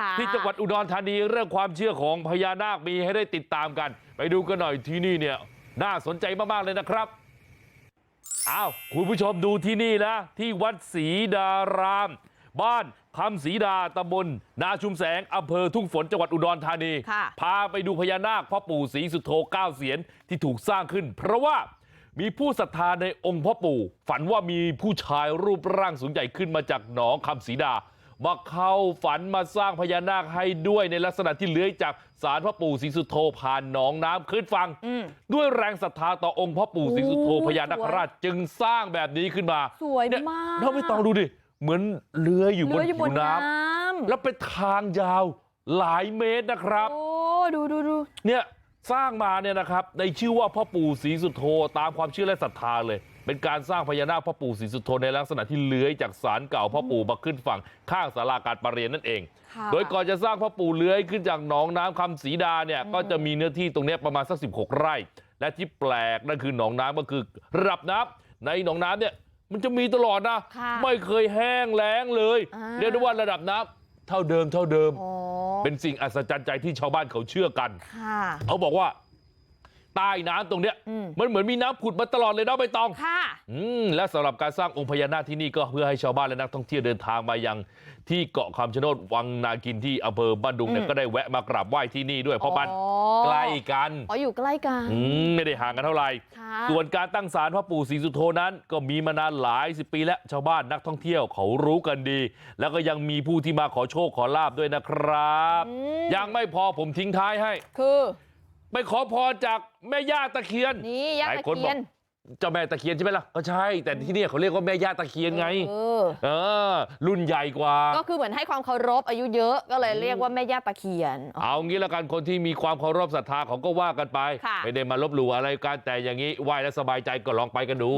ค่ะที่จังหวัดอุดรธานีเรื่องความเชื่อของพญานาคมีให้ได้ติดตามกันไปดูกันหน่อยที่นี่เนี่ยน่าสนใจมากๆเลยนะครับอ้าวคุณผู้ชมดูที่นี่นะที่วัดศรีดารามบ้านคำศรีดาตำบลนาชุมแสงอำเภอทุ่งฝนจังหวัดอุดรธานีค่ะพาไปดูพญานาคพ่อปู่ศรีสุโธเก้าเสียนที่ถูกสร้างขึ้น เพราะว่ามีผู้ศรัทธาในองค์พ่อปู่ ฝันว่ามีผู้ชายรูปร่างสูงใหญ่ขึ้นมาจากหนองคำศรีดา มาเข้าฝันมาสร้างพญานาคให้ด้วยในลักษณะที่เลื้อยจากศาลพ่อปู่ศรีสุโธผ่านหนองน้ำขึ้นฝั่งอืมด้วยแรงศรัทธาต่อองค์พ่อปู่ศรีสุโธโอ้ยพญานาคราชจึงสร้างแบบนี้ขึ้นมาสวยเนี่ยมากเราไม่ต้องดูดิเหมือนเลื้อยอยู่บเรืนออยู่บผินวน้น้ำำแล้วเป็นทางยาวหลายเมตรนะครับโอ้ดูดูดูเนี่ย สร้างมาเนี่ยนะครับในชื่อว่าพ่อปู่ศรีสุโธตามความเชื่อและศรัทธาเลยเป็นการสร้างพญานาคพ่อปู่ศรีสุโธในลักษณะที่เลื้อยจากศาลเก่าพ่อปู่มาขึ้นฝั่งข้างศาลาการประเรียนนั่นเองค่ะโดยก่อนจะสร้างพ่อปู่เลื้อยขึ้นจากหนองน้ำคำศรีดาเนี่ยก็จะมีเนื้อที่ตรงเนี้ยประมาณสัก16ไร่ และที่แปลกนั่นคือหนองน้ำก็คือระดับน้ำในหนองน้ำเนี่ยมันจะมีตลอดนะค่ะไม่เคยแห้งแล้งเลยอ่าเรียกได้ว่าระดับน้ำเท่าเดิมเท่าเดิมอ๋อ เป็นสิ่งอัศจรรย์ใจที่ชาวบ้านเขาเชื่อกันค่ะเขาบอกว่า ใต้น้ำตรงเนี้ยอืมมันเหมือนมีน้ำผุดมาตลอดเลยเนาะใบตองค่ะอืมและสำหรับการสร้างองค์พญานาคที่นี่ก็เพื่อให้ชาวบ้านและนักท่องเที่ยวเดินทางมายังที่เกาะคำชะโนดวังนากินที่อำเภอบ้านดุงเนี่ยอืมก็ได้แวะมากราบไหว้ที่นี่ด้วยเพราะมันอ๋อใกล้กันอ๋ออยู่ใกล้กันอืมไม่ได้ห่างกันเท่าไหร่ค่ะส่วนการตั้งศาลพระปู่ศรีสุโธนั้น ก็มีมานานหลายสิบปีแล้วชาวบ้านนักท่องเที่ยวเขารู้กันดี แล้วก็ยังมีผู้ที่มาขอโชคขอลาบด้วยนะครับอืมยังไม่พอผมทิ้งท้ายให้คือไป ขอพรจากแม่ย่าตะเคียนนี่ย่าหลายตะคนบเคีอยกนเจ้าแม่ตะเคียนใช่ไหมล่ะก็ใช่แต่ที่เนี่ยเขาเรียกว่าแม่ย่าตะเคียนไงเออเออรุ่นใหญ่กว่าก็คือเหมือนให้ความเคารพอายุเยอะก็เลยเรียกว่าแม่ย่าตะเคียนอ๋อเอางี้ละกันคนที่มีความเคารพศรัทธาเขาก็ว่ากันไปค่ะไม่ได้มาลบหลู่อะไรกันแต่อย่างนี้ไหว้แล้วสบายใจก็ลองไปกันดู